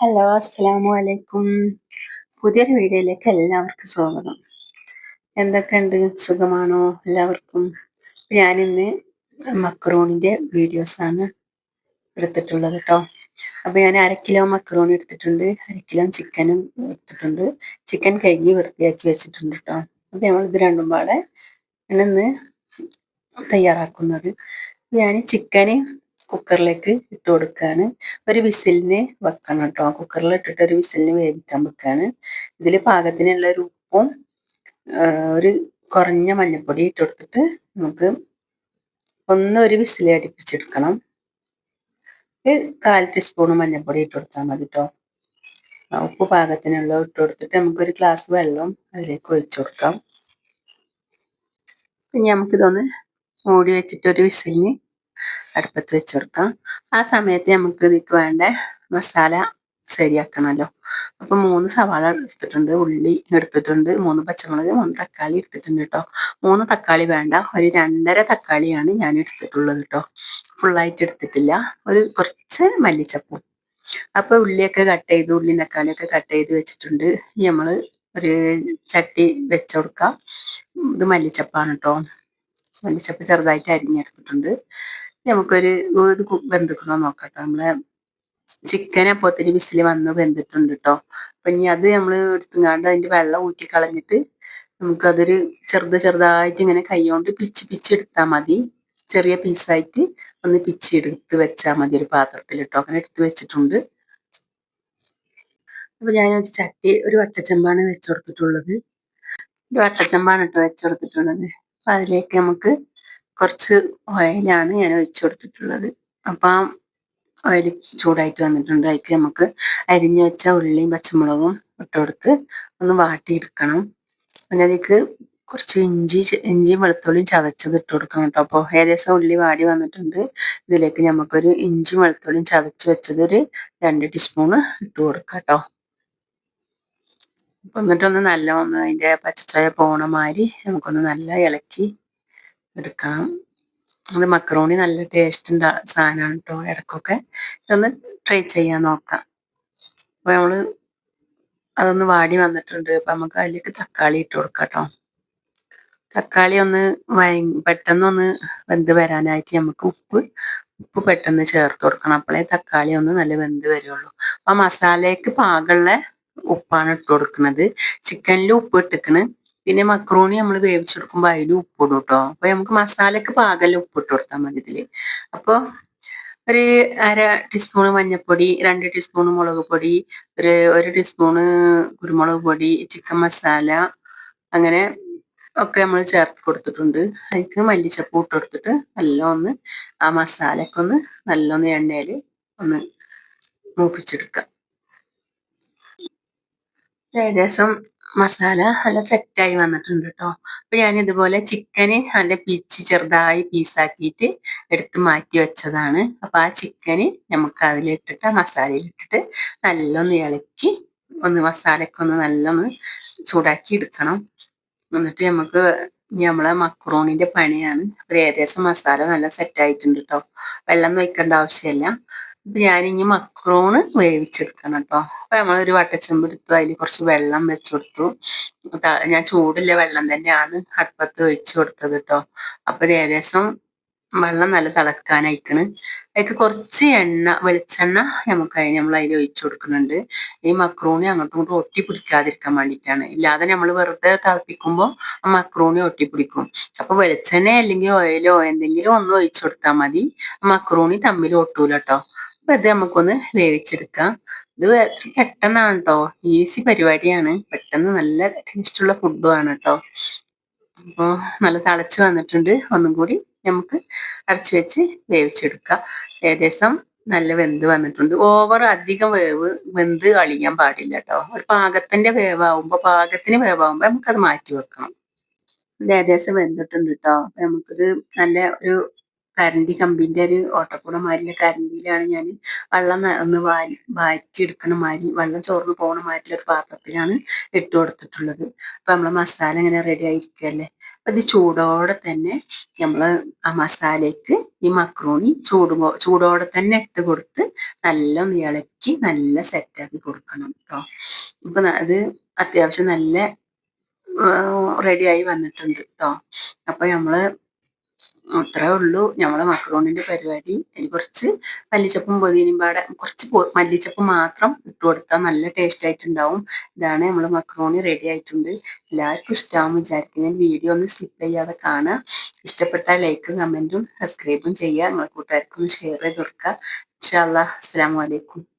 Hello അസ്സലാമു അലൈക്കും. പുതിയൊരു വീഡിയോയിലേക്ക് എല്ലാവർക്കും സ്വാഗതം. എന്തൊക്കെയുണ്ട്? സുഖമാണോ എല്ലാവർക്കും? ഞാനിന്ന് മക്രോണിന്റെ വീഡിയോസാണ് എടുത്തിട്ടുള്ളത് കേട്ടോ. അപ്പോൾ ഞാൻ അര കിലോ മക്രോണി എടുത്തിട്ടുണ്ട്. അര കിലോ ചിക്കനും എടുത്തിട്ടുണ്ട്. ചിക്കൻ കഴുകി വൃത്തിയാക്കി വെച്ചിട്ടുണ്ട് കേട്ടോ. അപ്പോൾ ഞങ്ങൾ ഇത് രണ്ടും പാടെ ഇന്ന് തയ്യാറാക്കുന്നത്. ഞാൻ ചിക്കന് കുക്കറിലേക്ക് ഇട്ട് കൊടുക്കുകയാണ് ഒരു വിസിലിന് വെക്കണം കേട്ടോ. കുക്കറിൽ ഇട്ടിട്ട് ഒരു വിസിലിന് വേവിക്കാൻ വെക്കുകയാണ് ഇതിൽ പാകത്തിനുള്ള ഒരു ഉപ്പും ഒരു കുറഞ്ഞ മഞ്ഞൾപ്പൊടി ഇട്ട് കൊടുത്തിട്ട് നമുക്ക് ഒന്ന് ഒരു വിസിൽ അടുപ്പിച്ചെടുക്കണം. കാൽ ടീസ്പൂൺ മഞ്ഞൾപ്പൊടി ഇട്ട് കൊടുത്താൽ മതി കേട്ടോ. ഉപ്പ് പാകത്തിനുള്ള ഇട്ട് കൊടുത്തിട്ട് നമുക്കൊരു ഗ്ലാസ് വെള്ളം അതിലേക്ക് ഒഴിച്ചു കൊടുക്കാം. പിന്നെ നമുക്കിതൊന്ന് മൂടി വെച്ചിട്ട് ഒരു വിസിലിന് അടുപ്പത്ത് വെച്ച് കൊടുക്കാം ആ സമയത്ത് നമുക്ക് ഇതിക്ക് വേണ്ട മസാല ശരിയാക്കണമല്ലോ. അപ്പൊ മൂന്ന് സവാള എടുത്തിട്ടുണ്ട് ഉള്ളി എടുത്തിട്ടുണ്ട് മൂന്ന് പച്ചമുളക് മൂന്ന് തക്കാളി എടുത്തിട്ടുണ്ട് കേട്ടോ മൂന്ന് തക്കാളി വേണ്ട ഒരു രണ്ടര തക്കാളിയാണ് ഞാൻ എടുത്തിട്ടുള്ളത് കേട്ടോ ഫുള്ളായിട്ട് എടുത്തിട്ടില്ല. ഒരു കുറച്ച് മല്ലിച്ചപ്പും. അപ്പൊ ഉള്ളിയൊക്കെ കട്ട് ചെയ്ത് ഉള്ളി തക്കാളിയൊക്കെ കട്ട് ചെയ്ത് വെച്ചിട്ടുണ്ട്. നമ്മൾ ഒരു ചട്ടി വെച്ച് കൊടുക്കാം ഇത് മല്ലിച്ചപ്പാണ് കേട്ടോ മല്ലിച്ചപ്പ് ചെറുതായിട്ട് അരിഞ്ഞെടുത്തിട്ടുണ്ട്. നമുക്കൊരു ഇത് ബന്ധുക്കണോ നോക്കട്ടോ. നമ്മളെ ചിക്കൻ അപ്പോത്തിന് വിസിൽ വന്ന് വെന്തിട്ടുണ്ട് കേട്ടോ അപ്പൊ ഇനി അത് നമ്മൾ എടുത്തുങ്ങാണ്ട് അതിന്റെ വെള്ളം ഊറ്റി കളഞ്ഞിട്ട് നമുക്കതൊരു ചെറുത് ചെറുതായിട്ട് ഇങ്ങനെ കൈകൊണ്ട് പിച്ച് പിച്ച് എടുത്താൽ മതി. ചെറിയ പീസായിട്ട് ഒന്ന് പിച്ചെടുത്ത് വെച്ചാൽ മതി ഒരു പാത്രത്തിൽ കേട്ടോ അങ്ങനെ എടുത്ത് വെച്ചിട്ടുണ്ട്. അപ്പൊ ഒരു ചട്ടി ഒരു വട്ടച്ചമ്പാണ് വെച്ചുകൊടുത്തിട്ടുള്ളത് ഒരു വട്ടച്ചമ്പാണ് കേട്ടോ വെച്ചുകൊടുത്തിട്ടുള്ളത് അപ്പൊ അതിലേക്ക് നമുക്ക് കുറച്ച് ഓയിലാണ് ഞാൻ ഒഴിച്ചു കൊടുത്തിട്ടുള്ളത്. അപ്പം ഓയിൽ ചൂടായിട്ട് വന്നിട്ടുണ്ട്. അതിലേക്ക് നമുക്ക് അരിഞ്ഞു വെച്ച ഉള്ളിയും പച്ചമുളകും ഇട്ട് കൊടുത്ത് ഒന്ന് വാട്ടിയെടുക്കണം. പിന്നെ അതിലേക്ക് കുറച്ച് ഇഞ്ചി ഇഞ്ചിയും വെളുത്തുള്ളിയും ചതച്ചത് ഇട്ട് കൊടുക്കണം കേട്ടോ. അപ്പോൾ ഏകദേശം ഉള്ളി വാടി വന്നിട്ടുണ്ട്. ഇതിലേക്ക് നമുക്കൊരു ഇഞ്ചി വെളുത്തുള്ളിയും ചതച്ച് വെച്ചത് ഒരു രണ്ട് ടീസ്പൂണ് ഇട്ട് കൊടുക്കാം കേട്ടോ. അപ്പം എന്നിട്ടൊന്ന് നല്ല ഒന്ന് അതിന്റെ പച്ചച്ചായ പോണ മാതിരി നമുക്കൊന്ന് നല്ല ഇളക്കി എടുക്കാം. അത് മക്രോണി നല്ല ടേസ്റ്റ് ഉണ്ട സാധനമാണ് കേട്ടോ ഇടയ്ക്കൊക്കെ ഇതൊന്ന് ട്രൈ ചെയ്യാൻ നോക്കാം. അപ്പോൾ നമ്മൾ അതൊന്ന് വാടി വന്നിട്ടുണ്ട്. അപ്പം നമുക്ക് അതിലേക്ക് തക്കാളി ഇട്ട് കൊടുക്കാം കേട്ടോ തക്കാളി ഒന്ന് വയ പെട്ടെന്നൊന്ന് വെന്ത് വരാനായിട്ട് നമുക്ക് ഉപ്പ് ഉപ്പ് പെട്ടെന്ന് ചേർത്ത് കൊടുക്കണം. അപ്പോഴേ തക്കാളി ഒന്ന് നല്ല വെന്ത് വരുള്ളൂ. അപ്പം മസാലയ്ക്ക് പാകമുള്ള ഉപ്പാണ് ഇട്ട് കൊടുക്കുന്നത്. ചിക്കനിൽ ഉപ്പ് ഇട്ടിക്കണ്. പിന്നെ മക്രോണി നമ്മൾ വേവിച്ചെടുക്കുമ്പോൾ അതിൽ ഉപ്പിടും കേട്ടോ. അപ്പൊ നമുക്ക് മസാലയ്ക്ക് പാകല്ല ഉപ്പിട്ട് കൊടുത്താൽ മതി ഇതിൽ. അപ്പോൾ ഒരു അര ടീസ്പൂൺ മഞ്ഞൾപ്പൊടി രണ്ട് ടീസ്പൂൺ മുളക് പൊടി ഒരു ഒരു ടീസ്പൂണ് കുരുമുളക് പൊടി ചിക്കൻ മസാല അങ്ങനെ ഒക്കെ നമ്മൾ ചേർത്ത് കൊടുത്തിട്ടുണ്ട്. അതിക്ക് മല്ലിച്ചപ്പ് ഇട്ട് കൊടുത്തിട്ട് നല്ല ഒന്ന് ആ മസാലയൊക്കെ ഒന്ന് നല്ലൊന്ന് എണ്ണയിൽ ഒന്ന് മൂപ്പിച്ചെടുക്കാം. ഏകദേശം മസാല നല്ല സെറ്റായി വന്നിട്ടുണ്ട് കേട്ടോ അപ്പൊ ഞാൻ ഇതുപോലെ ചിക്കന് നല്ല പിച്ച് ചെറുതായി പീസാക്കിയിട്ട് എടുത്ത് മാറ്റി വെച്ചതാണ്. അപ്പൊ ആ ചിക്കന് നമുക്ക് അതിലിട്ടിട്ട് ആ മസാലയിലിട്ടിട്ട് നല്ലൊന്ന് ഇളക്കി ഒന്ന് മസാലയൊക്കെ ഒന്ന് നല്ലൊന്ന് ചൂടാക്കി എടുക്കണം. എന്നിട്ട് നമുക്ക് നമ്മളെ മക്രോണിന്റെ പണിയാണ്. അപ്പൊ ഏകദേശം മസാല നല്ല സെറ്റായിട്ടുണ്ട് കേട്ടോ വെള്ളം വയ്ക്കേണ്ട ആവശ്യമില്ല. ഞാനിനി മക്രോണ് വേവിച്ചെടുക്കണം കേട്ടോ അപ്പൊ നമ്മളൊരു വട്ടച്ചെമ്പ് എടുത്തു അതിൽ കുറച്ച് വെള്ളം വെച്ചു കൊടുത്തു ഞാൻ ചൂടില്ല വെള്ളം തന്നെയാണ് അടുപ്പത്ത് ഒഴിച്ചു കൊടുത്തത് കേട്ടോ അപ്പൊ ഏകദേശം വെള്ളം നല്ല തിളക്കാനായിക്കണ്. അതിക്ക് കുറച്ച് എണ്ണ വെളിച്ചെണ്ണ നമുക്ക് നമ്മൾ അതിൽ ഒഴിച്ചു കൊടുക്കുന്നുണ്ട്. ഈ മക്രൂണി അങ്ങോട്ടും ഇങ്ങോട്ടും ഒട്ടി പിടിക്കാതിരിക്കാൻ വേണ്ടിയിട്ടാണ്. ഇല്ലാതെ നമ്മൾ വെറുതെ തിളപ്പിക്കുമ്പോൾ ആ മക്രൂണി ഒട്ടി പിടിക്കും. അപ്പൊ വെളിച്ചെണ്ണ അല്ലെങ്കിൽ ഓയിലോ എന്തെങ്കിലും ഒന്ന് ഒഴിച്ചു കൊടുത്താൽ മതി. മക്രൂണി തമ്മിൽ ഒട്ടൂല കേട്ടോ അപ്പൊ ഇത് നമുക്കൊന്ന് വേവിച്ചെടുക്കാം. ഇത് പെട്ടെന്നാണ് കേട്ടോ ഈസി പരിപാടിയാണ്. പെട്ടെന്ന് നല്ല ടേസ്റ്റുള്ള ഫുഡുമാണ് കേട്ടോ അപ്പോൾ നല്ല തിളച്ച് വന്നിട്ടുണ്ട്. ഒന്നും കൂടി നമുക്ക് അരച്ചു വെച്ച് വേവിച്ചെടുക്കാം. ഏകദേശം നല്ല വെന്ത് വന്നിട്ടുണ്ട്. ഓവർ അധികം വേവ് വെന്ത് കളിയാൻ പാടില്ല കേട്ടോ ഒരു പാകത്തിന്റെ വേവാകുമ്പോ പാകത്തിന് വേവാകുമ്പോ നമുക്കത് മാറ്റി വെക്കണം. ഇത് ഏകദേശം വെന്തിട്ടുണ്ട് കേട്ടോ നമുക്കിത് നല്ല ഒരു കരണ്ടി കമ്പിന്റെ ഒരു ഓട്ടക്കൂട മാതിരിയുള്ള കരണ്ടിയിലാണ് ഞാൻ വെള്ളം ഒന്ന് വാരി വാറ്റി എടുക്കണ മാതിരി വെള്ളം ചോർന്ന് പോകണ മാതിരിയുള്ള ഒരു പാത്രത്തിലാണ് ഇട്ട് കൊടുത്തിട്ടുള്ളത്. അപ്പൊ നമ്മളെ മസാല ഇങ്ങനെ റെഡി ആയിരിക്കല്ലേ? അപ്പൊ ഇത് ചൂടോടെ തന്നെ നമ്മൾ ആ മസാലയ്ക്ക് ഈ മക്രോണി ചൂട് ചൂടോടെ തന്നെ ഇട്ട് കൊടുത്ത് നല്ല ഇളക്കി നല്ല സെറ്റാക്കി കൊടുക്കണം കേട്ടോ ഇപ്പൊ ന- അത് അത്യാവശ്യം നല്ല റെഡിയായി വന്നിട്ടുണ്ട് കേട്ടോ അപ്പൊ നമ്മൾ അത്രേ ഉള്ളൂ. നമ്മളെ മക്രോണിന്റെ പരിപാടി. അതിന് കുറച്ച് മല്ലിച്ചപ്പും പൊതിയനും പാടെ കുറച്ച് മല്ലിച്ചപ്പ് മാത്രം ഇട്ട് കൊടുത്താൽ നല്ല ടേസ്റ്റ് ആയിട്ടുണ്ടാവും. ഇതാണ് നമ്മൾ മക്രോണി റെഡി ആയിട്ടുണ്ട്. എല്ലാവർക്കും ഇഷ്ടമാകും വിചാരിക്കും ഞാൻ വീഡിയോ ഒന്ന് സ്കിപ്പ് ചെയ്യാതെ കാണുക. ഇഷ്ടപ്പെട്ട ലൈക്കും കമന്റും സബ്സ്ക്രൈബും ചെയ്യുക. നിങ്ങളെ കൂട്ടുകാർക്കൊന്ന് ഷെയർ ചെയ്ത് കൊടുക്കുക. ഇൻഷാല്ലാ അസ്സലാമു അലൈക്കും.